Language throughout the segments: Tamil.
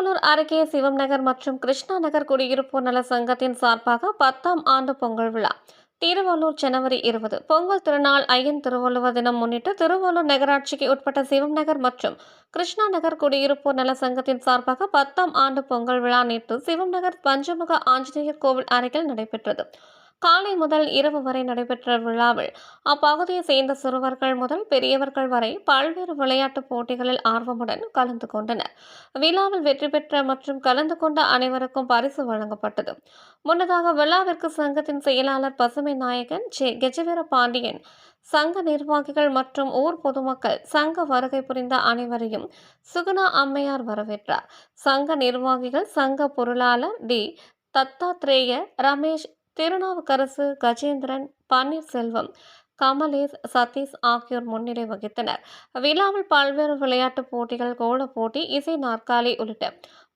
அருகே சிவம் நகர் மற்றும் கிருஷ்ணா நகர் குடியிருப்போர் நல சங்கத்தின் சார்பாக பத்தாம் ஆண்டு பொங்கல் விழா. திருவள்ளூர் ஜனவரி இருபது. பொங்கல் திருநாள் ஐயன் திருவள்ளுவர் தினம் முன்னிட்டு திருவள்ளூர் நகராட்சிக்கு உட்பட்ட சிவம் நகர் மற்றும் கிருஷ்ணா நகர் குடியிருப்போர் நல சங்கத்தின் சார்பாக பத்தாம் ஆண்டு பொங்கல் விழா நேற்று சிவம் நகர் பஞ்சமுக ஆஞ்சநேயர் கோவில் அருகில் நடைபெற்றது. காலை முதல் இரவு வரை நடைபெற்ற விழாவில் அப்பகுதியை சேர்ந்த சிறுவர்கள் முதல் பெரியவர்கள் வரை பல்வேறு விளையாட்டுப் போட்டிகளில் ஆர்வமுடன் கலந்து கொண்டனர். விழாவில் வெற்றி பெற்ற மற்றும் கலந்து கொண்ட அனைவருக்கும் பரிசு வழங்கப்பட்டது. முன்னதாக விழாவிற்கு சங்கத்தின் செயலாளர் பசுமை நாயகன் ஜே. கெஜவீர பாண்டியன் சங்க நிர்வாகிகள் மற்றும் ஊர் பொதுமக்கள் சங்க வருகை புரிந்த அனைவரையும் சுகுணா அம்மையார் வரவேற்றார். சங்க நிர்வாகிகள் சங்க பொருளாளர் டி. தத்தாத்ரேய ரமேஷ் திருநாவுக்கரசு கஜேந்திரன் பன்னீர்செல்வம் கமலேஷ் சதீஷ் ஆகியோர் முன்னிலை வகித்தனர். விழாவில் பல்வேறு விளையாட்டுப் போட்டிகள் கோலப் போட்டி இசை நாற்காலி உள்ளிட்ட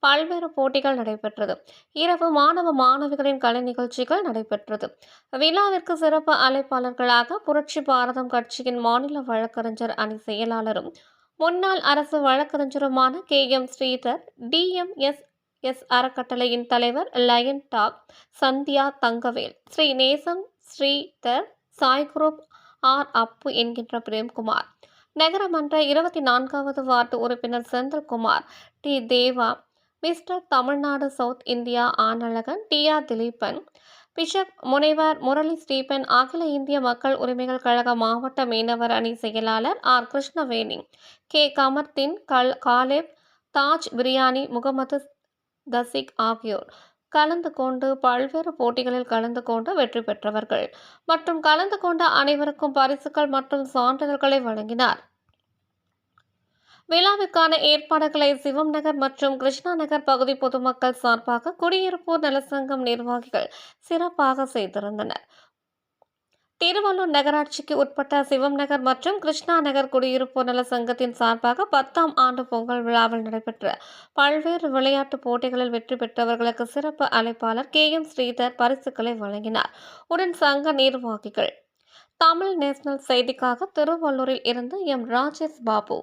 பல்வேறு போட்டிகள் நடைபெற்றது. இரவு மாணவ மாணவிகளின் கலை நிகழ்ச்சிகள் நடைபெற்றது. விழாவிற்கு சிறப்பு அழைப்பாளர்களாக புரட்சி பாரதம் கட்சியின் மாநில வழக்கறிஞர் அணி செயலாளரும் முன்னாள் அரசு வழக்கறிஞருமான K M Sridhar TMS S S. அறக்கட்டளையின் தலைவர் lion top Sandhya Thangavel. Sri Nesam Sridhar Sai group R. Appu என்கின்ற பிரேம்குமார். நகரமன்ற இருபத்தி நான்காவது வார்டு உறுப்பினர் Senthilkumar. T. Deva. Mister Tamilnadu south India Anazhagan T. R. Dileepan. Bishop முனைவர் முரளி ஸ்டீபன் அகில இந்திய மக்கள் உரிமைகள் கழக மாவட்ட மீனவர் அணி செயலாளர் ஆர். கிருஷ்ணவேணி. கே. கமர்தீன் கல் காலேப் தாஜ் பிரியாணி முகமது தசிக் ஆகியோர். கலந்து கொண்டு பல்வேறு போட்டிகளில் கலந்து கொண்டு வெற்றி பெற்றவர்கள். மற்றும் கலந்து கொண்ட அனைவருக்கும் பரிசுகள் மற்றும் சான்றிதழ்களை வழங்கினார். விழாவிற்கான ஏற்பாடுகளை சிவம் நகர் மற்றும் கிருஷ்ணா நகர் பகுதி பொதுமக்கள் சார்பாக குடியிருப்பு நலசங்கம் நிர்வாகிகள் சிறப்பாக செய்திருந்தனர். திருவள்ளூர் நகராட்சிக்கு உட்பட்ட சிவம் நகர் மற்றும் கிருஷ்ணா நகர் குடியிருப்பு நல சங்கத்தின் சார்பாக பத்தாம் ஆண்டு பொங்கல் விழாவில் நடைபெற்ற பல்வேறு விளையாட்டுப் போட்டிகளில் வெற்றி பெற்றவர்களுக்கு சிறப்பு அழைப்பாளர் கே எம் ஸ்ரீதர் பரிசுகளை வழங்கினார். உடன் சங்க நிர்வாகிகள் தமிழ் நேஷனல் செய்திக்காக திருவள்ளூரில் இருந்து எம் ராஜேஷ் பாபு.